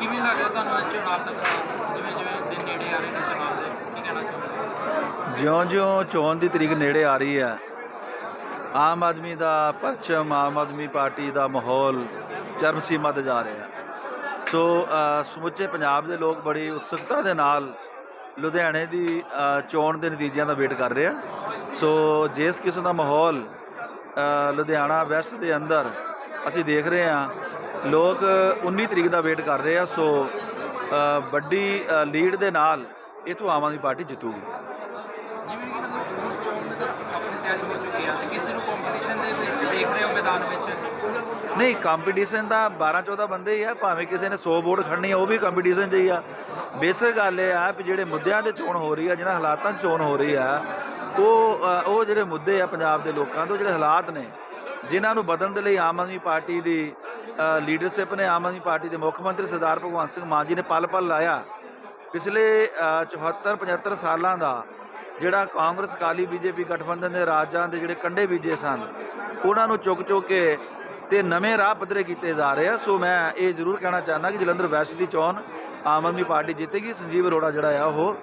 ਕਿਵੇਂ ਲੱਗਦਾ ਤੁਹਾਨੂੰ ਚੋਣਾਂ ਦਾ ਜਿਵੇਂ ਜਿਵੇਂ ਦਿਨ ਨੇੜੇ ਆ ਰਹੇ ਨੇ ਚੋਣਾਂ ਦੇ, ਕੀ ਕਹਿਣਾ ਚਾਹੁੰਦੇ ਜਿਉਂ-ਜਿਉਂ ਚੋਣ ਦੀ ਤਰੀਕ ਨੇੜੇ ਆ ਰਹੀ ਹੈ, ਆਮ ਆਦਮੀ ਦਾ ਪਰਚਮ, ਆਮ ਆਦਮੀ ਪਾਰਟੀ ਦਾ ਮਾਹੌਲ ਚਰਮ ਸੀਮਾ ਤੇ ਜਾ ਰਿਹਾ ਸੋ ਸਮੁੱਚੇ ਪੰਜਾਬ ਦੇ ਲੋਕ ਬੜੀ ਉਤਸੁਕਤਾ ਦੇ ਨਾਲ ਲੁਧਿਆਣੇ ਦੀ ਚੋਣ ਦੇ ਨਤੀਜਿਆਂ ਦਾ ਵੇਟ ਕਰ ਰਹੇ ਆ। ਸੋ, ਜਿਸ ਕਿਸਮ ਦਾ ਮਾਹੌਲ ਲੁਧਿਆਣਾ ਵੈਸਟ ਦੇ ਅੰਦਰ ਅਸੀਂ ਦੇਖ ਰਹੇ ਹਾਂ ਲੋਕ 19 ਤਰੀਕ ਦਾ ਵੇਟ ਕਰ ਰਹੇ ਆ ਸੋ ਵੱਡੀ ਲੀਡ ਦੇ ਨਾਲ ਇਥੋਂ ਆਮ ਆਦਮੀ ਪਾਰਟੀ ਜਿੱਤੂਗੀ। ਜਿਵੇਂ ਕਿ ਹੁਣ ਚੋਣ ਦੇ ਤਾਂ ਆਪਣੀ ਤਿਆਰੀ ਹੋ ਚੁੱਕੀ ਆ ਤੇ ਕਿਸੇ ਨੂੰ ਕੰਪੀਟੀਸ਼ਨ ਦੇ ਵਿੱਚ ਦੇਖ ਰਹੇ ਹੋ ਮੈਦਾਨ ਵਿੱਚ? ਨਹੀਂ ਕੰਪੀਟੀਸ਼ਨ ਤਾਂ 12 14 ਬੰਦੇ ਹੀ ਆ ਭਾਵੇਂ ਕਿਸੇ ਨੇ 100 ਵੋਟ ਖੜਨੀ ਆ ਉਹ ਵੀ ਕੰਪੀਟੀਸ਼ਨ 'ਚ ਹੀ ਆ। ਬੇਸਿਕ ਗੱਲ ਇਹ ਆ ਵੀ ਜਿਹੜੇ ਮੁੱਦਿਆਂ ਤੇ ਚੋਣ ਹੋ ਰਹੀ ਆ ਜਿਹਨਾਂ ਹਾਲਾਤਾਂ ਚੋਣ ਹੋ ਰਹੀ ਆ ਉਹ ਉਹ ਜਿਹੜੇ ਮੁੱਦੇ ਆ ਪੰਜਾਬ ਦੇ ਲੋਕਾਂ ਦੇ ਉਹ ਜਿਹੜੇ ਹਾਲਾਤ ਨੇ ਜਿਨ੍ਹਾਂ ਨੂੰ ਬਦਲਣ ਦੇ ਲਈ ਆਮ ਆਦਮੀ ਪਾਰਟੀ ਦੀ ਲੀਡਰਸ਼ਿਪ ਨੇ ਆਮ ਆਦਮੀ ਪਾਰਟੀ ਦੇ ਮੁੱਖ ਮੰਤਰੀ ਸਰਦਾਰ ਭਗਵੰਤ ਸਿੰਘ ਮਾਨ ਜੀ ਨੇ ਪਲ ਪਲ ਲਾਇਆ। ਪਿਛਲੇ ਅ, 74 75 ਸਾਲਾਂ ਦਾ ਜਿਹੜਾ ਕਾਂਗਰਸ ਅਕਾਲੀ ਬੀਜੇਪੀ ਗਠਬੰਧਨ ਦੇ ਰਾਜਾਂ ਦੇ ਜਿਹੜੇ ਕੰਡੇ ਬੀਜੇ ਸਨ ਉਹਨਾਂ ਨੂੰ ਚੁੱਕ ਚੁੱਕ ਕੇ ਤੇ ਨਵੇਂ ਰਾਹ ਪੱਧਰੇ ਕੀਤੇ ਜਾ ਰਹੇ ਆ। ਸੋ ਮੈਂ ਇਹ ਜ਼ਰੂਰ ਕਹਿਣਾ ਚਾਹੁੰਦਾ ਕਿ ਜਲੰਧਰ ਵੈਸਟ ਦੀ ਚੋਣ ਆਮ ਆਦਮੀ ਪਾਰਟੀ ਜਿੱਤੇਗੀ। ਸੰਜੀਵ ਅਰੋੜਾ ਜਿਹੜਾ ਆ ਉਹ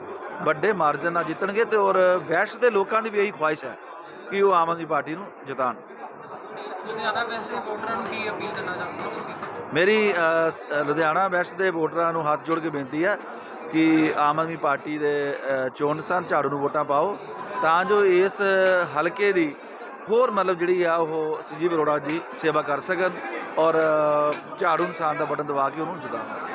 ਵੱਡੇ ਮਾਰਜਨ ਨਾਲ ਜਿੱਤਣਗੇ ਤੇ ਔਰ ਵੈਸਟ ਦੇ ਲੋਕਾਂ ਦੀ ਵੀ ਇਹੀ ਖੁਆਇਸ਼ ਹੈ ਕਿ ਉਹ ਆਮ ਆਦਮੀ ਪਾਰਟੀ ਨੂੰ ਜਿਤਾਣ ਲੁਧਿਆਣਾ ਵੈਸਟ ਦੇ ਵੋਟਰਾਂ ਨੂੰ ਕੀ ਅਪੀਲ ਕਰਨਾ ਚਾਹੁੰਦੇ ਤੁਸੀਂ? ਮੇਰੀ ਲੁਧਿਆਣਾ ਵੈਸਟ ਦੇ ਵੋਟਰਾਂ ਨੂੰ ਹੱਥ ਜੋੜ ਕੇ ਬੇਨਤੀ ਹੈ ਕਿ ਆਮ ਆਦਮੀ ਪਾਰਟੀ ਦੇ ਚੋਣ ਸਨ ਝਾੜੂ ਨੂੰ ਵੋਟਾਂ ਪਾਓ। ਤਾਂ ਜੋ ਇਸ ਹਲਕੇ ਦੀ ਹੋਰ ਮਤਲਬ ਜਿਹੜੀ ਆ ਉਹ ਸੰਜੀਵ ਅਰੋੜਾ ਜੀ ਸੇਵਾ ਕਰ ਸਕਣ ਔਰ ਝਾੜੂ ਇਨਸਾਨ ਦਾ ਬਟਨ ਦਬਾ ਕੇ ਉਹਨੂੰ ਜਿਤਾਉਣ